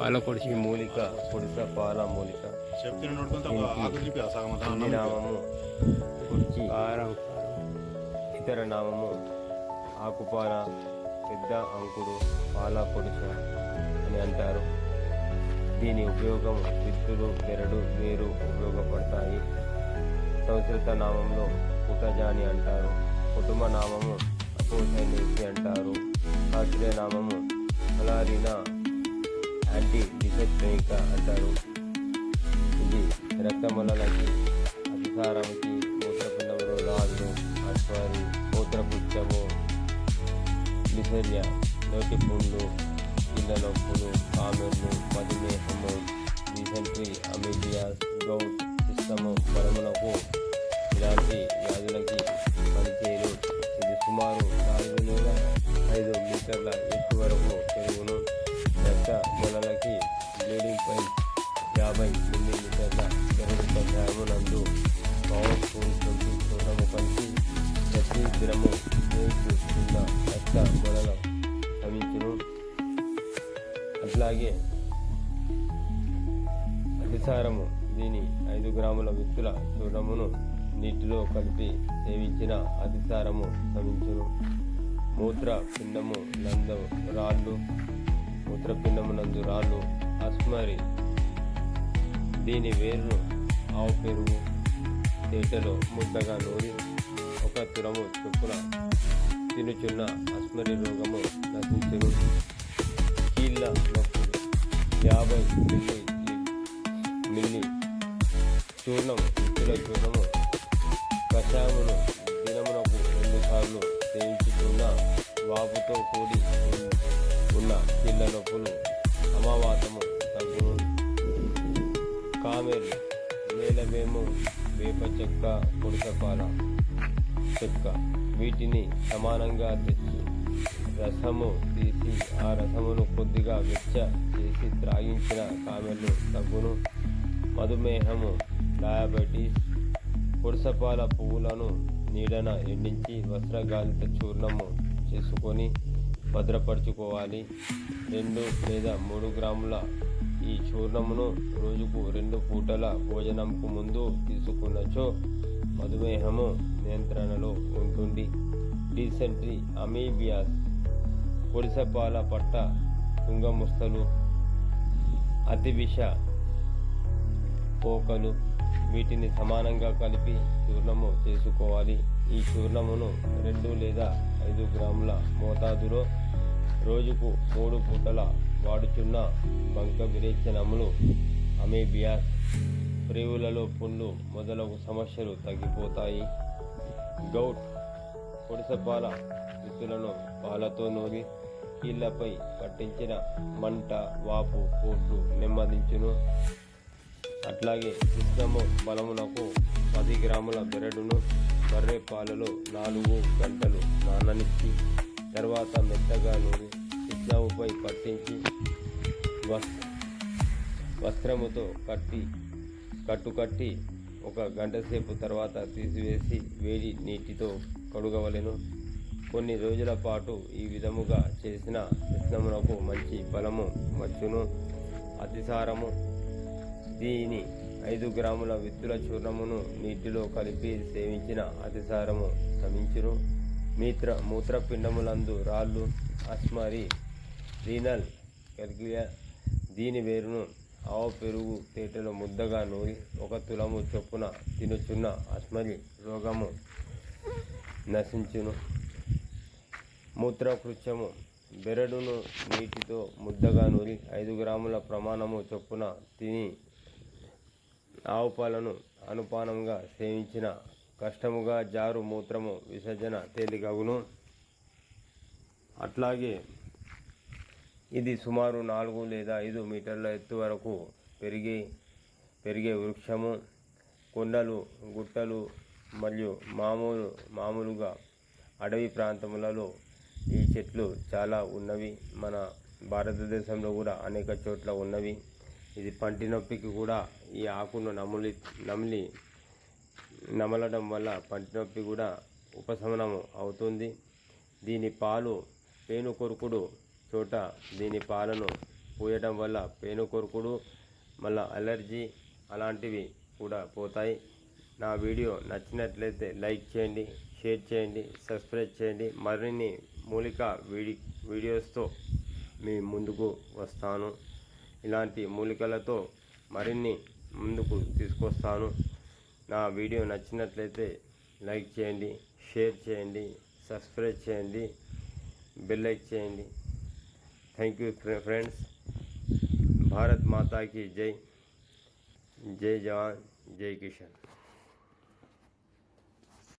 పాల పొడిచి ఈ మూలిక పొడిస పాల మూలిక. నామము కుర్చి కారం ఇతర నామము ఆకుపాల పెద్ద అంకుడు పాల పొడిస అని అంటారు. దీని ఉపయోగం విత్తులు బెరడు వేరు ఉపయోగపడతాయి. సంస్కృత నామంలో పుటజాని అంటారు. కుటుంబ నామము అపోసైనేసి అంటారు. శాస్త్రీయ నామము అలారినా యాంటీ డిసెప్టనిక అంటారు. ఇది రక్తములకి అతిసారంకి మూత్రపిండములు రాళ్ళు అశ్వారి మూత్రపుచ్చము డిసెరియా నోటి పుండ్లు ఇళ్ళ నొప్పులు కామెర్లు మధుమేహము డిసెంట్రీ అమీబియాస్ గౌట్ సిస్టము బలములకు ఇలాంటి వ్యాధులకి మిల్లీమీటర్ల పెరుగు కషాయము నందు పవర్ స్పూన్ ట్వంటీ చూడము కలిసి ప్రతి దినము వేసి రక్త మొలల సమించును అట్లాగే అతిసారము దీని ఐదు గ్రాముల విత్తుల చూడమును నీటిలో కలిపి సేవించిన అతిసారము సమించును మూత్ర పిండము నందు రాళ్ళు మూత్రపిండము నందు రాళ్ళు అస్మరి దీని వేరును ఆవు పెరుగు తేటలో ముద్దగా నూరి ఒక తురము చొప్పున తినుచున్న అస్మరి రోగము నశించును. కీళ్ళ నొప్పులు యాభై మిల్లీ మిల్లీ చూర్ణం ఇచ్చిన చూర్ణము కషాయమును దినమునకు రెండు సార్లు వాపుతో కూడి ఉన్న కీళ్ళ నొప్పులు అమావాతము తగ్గును. కామెర్లు నేలవేము వేప చెక్క పుడకపాల చెక్క వీటిని సమానంగా తెచ్చి. రసము తీసి ఆ రసమును కొద్దిగా వెచ్చ చేసి త్రాగించిన కామెర్లు తగ్గును. మధుమేహము డయాబెటీస్ పురుసపాల పువ్వులను నీడన ఎండించి వస్త్రగాలిత చూర్ణము చేసుకొని భద్రపరచుకోవాలి. రెండు లేదా మూడు గ్రాముల ఈ చూర్ణమును రోజుకు రెండు పూటల భోజనంకు ముందు తీసుకున్నచో మధుమేహము నియంత్రణలో ఉంటుంది డీసెంట్రీ అమీబియాస్ పొడిసపాల పట్ట తుంగముస్తలు అతివిష పోకలు వీటిని సమానంగా కలిపి చూర్ణము చేసుకోవాలి. ఈ చూర్ణమును రెండు లేదా ఐదు గ్రాముల మోతాదులో రోజుకు మూడు పూటల వాడుచున్న బంక విరేచనములు అమీబియాస్ ప్రేవులలో పుండ్లు మొదలగు సమస్యలు తగ్గిపోతాయి. గౌట్ పొడిసపాల విత్తులను పాలతో నూరి కీళ్ళపై పట్టించిన మంట వాపు పోట్లు నెమ్మదించును. అట్లాగే కృష్ణము బలమునకు పది గ్రాముల బెరడును బర్రె పాలలో నాలుగు గంటలు నాననిచ్చి తర్వాత మెత్తగా నూరి కృష్ణముపై పట్టించి వస్త్రముతో కట్టి కట్టుకట్టి ఒక గంట సేపు తర్వాత తీసివేసి వేడి నీటితో కడుగవలెను. కొన్ని రోజుల పాటు ఈ విధముగా చేసిన కృష్ణమునకు మంచి బలము వచ్చును. అతిసారము. దీని ఐదు గ్రాముల విత్తుల చూర్ణమును నీటిలో కలిపి సేవించిన అతిసారము శమించును మీత్ర మూత్రపిండములందు రాళ్ళు అస్మరి రీనల్ గర్గిలియా దీని వేరును ఆవు పెరుగు తేటలో ముద్దగా నూరి ఒక తులము చొప్పున తినుచున్న అస్మరి రోగము నశించును. మూత్రకృత్యము బెరడును నీటితో ముద్దగా నూరి ఐదు గ్రాముల ప్రమాణము చొప్పున తిని ఆవు పాలను అనుపానంగా సేవించిన కష్టముగా జారు మూత్రము విసర్జన తేలికగును. అట్లాగే ఇది సుమారు నాలుగు లేదా ఐదు మీటర్ల ఎత్తు వరకు పెరిగే పెరిగే వృక్షము. కొండలు గుట్టలు మరియు మామూలు మామూలుగా అడవి ప్రాంతములలో ఈ చెట్లు చాలా ఉన్నవి. మన భారతదేశంలో కూడా అనేక చోట్ల ఉన్నవి. ఇది పంటి నొప్పికి కూడా ఈ ఆకును నములి నమిలి నమలడం వల్ల పంటి నొప్పి కూడా ఉపశమనం అవుతుంది. దీని పాలు పేను కొరుకుడు చోట దీని పాలను పోయడం వల్ల పేను కొరుకుడు మళ్ళా అలర్జీ అలాంటివి కూడా పోతాయి. నా వీడియో నచ్చినట్లయితే లైక్ చేయండి షేర్ చేయండి సబ్స్క్రైబ్ చేయండి. మరిన్ని మూలిక వీడి వీడియోస్తో మీ ముందుకు వస్తాను. ఇలాంటి మూలికలతో మరిన్ని ముందుకు తీసుకొస్తాను. నా వీడియో నచ్చినట్లయితే లైక్ చేయండి షేర్ చేయండి సబ్స్క్రైబ్ చేయండి బెల్ లైక్ చేయండి. थैंक यू फ्रेंड्स भारत माता की जय जय जवान जय किशन